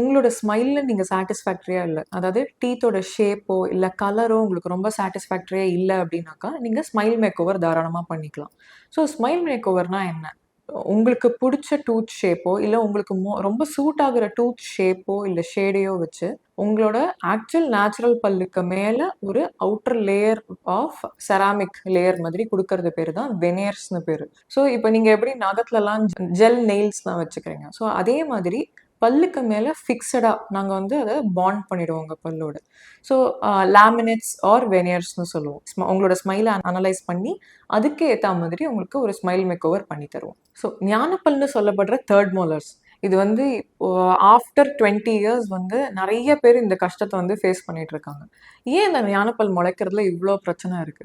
உங்களோட ஸ்மைலில் நீங்கள் சாட்டிஸ்ஃபேக்டரியாக இல்லை. அதாவது டீத்தோட ஷேப்போ இல்லை கலரோ உங்களுக்கு ரொம்ப சாட்டிஸ்ஃபேக்டரியாக இல்லை அப்படின்னாக்கா நீங்கள் ஸ்மைல் மேக் ஓவர் தாராளமாக பண்ணிக்கலாம். ஸோ ஸ்மைல் மேக் ஓவர்னால் என்ன? உங்களுக்கு பிடிச்ச டூத் ஷேப்போ இல்லை உங்களுக்கு மோ ரொம்ப சூட் ஆகுற டூத் ஷேப்போ இல்லை ஷேடையோ வச்சு உங்களோட ஆக்சுவல் நேச்சுரல் பல்லுக்கு மேலே ஒரு outer layer of ceramic layer மாதிரி கொடுக்கறது பேர் தான் வெனியர்ஸ்னு பேர். ஸோ இப்போ நீங்கள் எப்படி நகத்துலலாம் ஜெல் நெயில்ஸ்லாம் வச்சுக்கிறீங்க? ஸோ அதே மாதிரி பல்லுக்கு மேலே ஃபிக்ஸடாக நாங்கள் வந்து அதை பாண்ட் பண்ணிடுவோம் உங்கள் பல்லோட ஸோ லேமினேட்ஸ் ஆர் வெனியர்ஸ்னு சொல்லுவோம். ஸ்ம- உங்களோட ஸ்மைலை அனலைஸ் பண்ணி அதுக்கு ஏற்ற மாதிரி உங்களுக்கு ஒரு ஸ்மைல் மேக் ஓவர் பண்ணி தருவோம். ஸோ ஞானப்பல்னு சொல்லப்படுற தேர்ட் மோலர்ஸ் இது வந்து ஆஃப்டர் டுவெண்ட்டி இயர்ஸ் வந்து நிறைய பேர் இந்த கஷ்டத்தை வந்து ஃபேஸ் பண்ணிட்டு இருக்காங்க. ஏன் இந்த ஞானப்பல் முளைக்கிறதுல இவ்வளோ பிரச்சனை இருக்கு?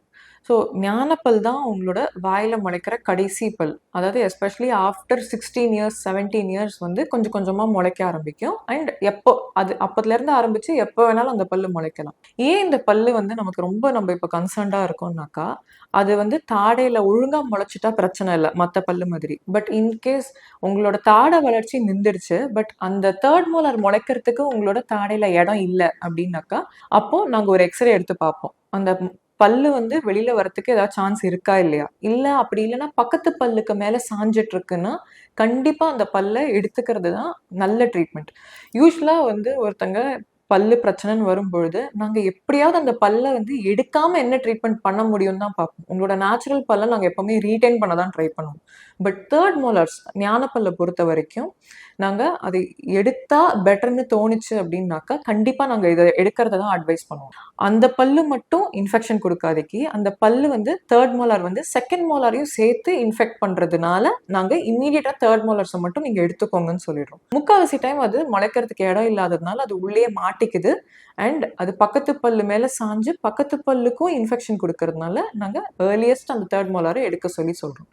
ஸோ ஞானப்பல் தான் உங்களோட வாயில முளைக்கிற கடைசி பல். அதாவது especially after sixteen years seventeen years வந்து கொஞ்சம் கொஞ்சமாக முளைக்க ஆரம்பிக்கும். அண்ட் எப்போ அது அப்போதுலேருந்து ஆரம்பிச்சு எப்போ வேணாலும் அந்த பல்லு முளைக்கலாம். ஏன் இந்த பல்லு வந்து நமக்கு ரொம்ப நம்ம இப்போ கன்சர்ன்டாக இருக்கோம்னாக்கா அது வந்து தாடையில் ஒழுங்காக முளைச்சிட்டா பிரச்சனை இல்லை மற்ற பல் மாதிரி. பட் இன்கேஸ் உங்களோட தாடை வளர்ச்சி நின்றுடுச்சு. பட் அந்த தேர்ட் மோலார் முளைக்கிறதுக்கு உங்களோட தாடையில் இடம் இல்லை அப்படின்னாக்கா அப்போ நாங்கள் ஒரு எக்ஸ்ரே எடுத்து பார்ப்போம். அந்த பல்லு வந்து வெளியில வரத்துக்கு ஏதாவது சான்ஸ் இருக்கா இல்லையா? இல்ல அப்படி இல்லைன்னா பக்கத்து பல்லுக்கு மேல சாஞ்சிட்டு இருக்குன்னா கண்டிப்பா அந்த பல்லை எடுத்துக்கிறது தான் நல்ல ட்ரீட்மெண்ட் யூஸ்வலா வந்து ஒருத்தங்க பல்லு பிரச்சனைன்னு வரும்பொழுது நாங்கள் எப்படியாவது அந்த பல்லை வந்து எடுக்காமல் என்ன ட்ரீட்மெண்ட் பண்ண முடியும்னு தான் பார்ப்போம் உங்களோட நேச்சுரல் பல்லை நாங்கள் எப்போவுமே ரீட்டைன் பண்ண தான் ட்ரை பண்ணுவோம். பட் தேர்ட் மோலர்ஸ் ஞானப்பல்லை பொறுத்த வரைக்கும் நாங்கள் அதை எடுத்தால் பெட்டர்னு தோணுச்சு அப்படின்னாக்கா கண்டிப்பாக நாங்கள் இதை எடுக்கிறத தான் அட்வைஸ் பண்ணுவோம். அந்த பல்லு மட்டும் இன்ஃபெக்ஷன் கொடுக்காதைக்கு அந்த பல்லு வந்து தேர்ட் மோலார் வந்து செகண்ட் மோலாரையும் சேர்த்து இன்ஃபெக்ட் பண்ணுறதுனால நாங்கள் இம்மீடியட்டாக தேர்ட் மோலர்ஸை மட்டும் நீங்கள் எடுத்துக்கோங்கன்னு சொல்லிடுறோம். முக்கால்வாசி டைம் அது முளைக்கிறதுக்கு இடம் இல்லாததுனால அது உள்ளே மாட்டிக்குது. அண்ட் அது பக்கத்து பல்லு மேல சாஞ்சு பக்கத்து பல்லுக்கும் இன்ஃபெக்ஷன் கொடுக்கறதுனால நாங்க ஏர்லியஸ்ட் அந்த தேர்ட் மோலாரை எடுக்க சொல்லி சொல்றோம்.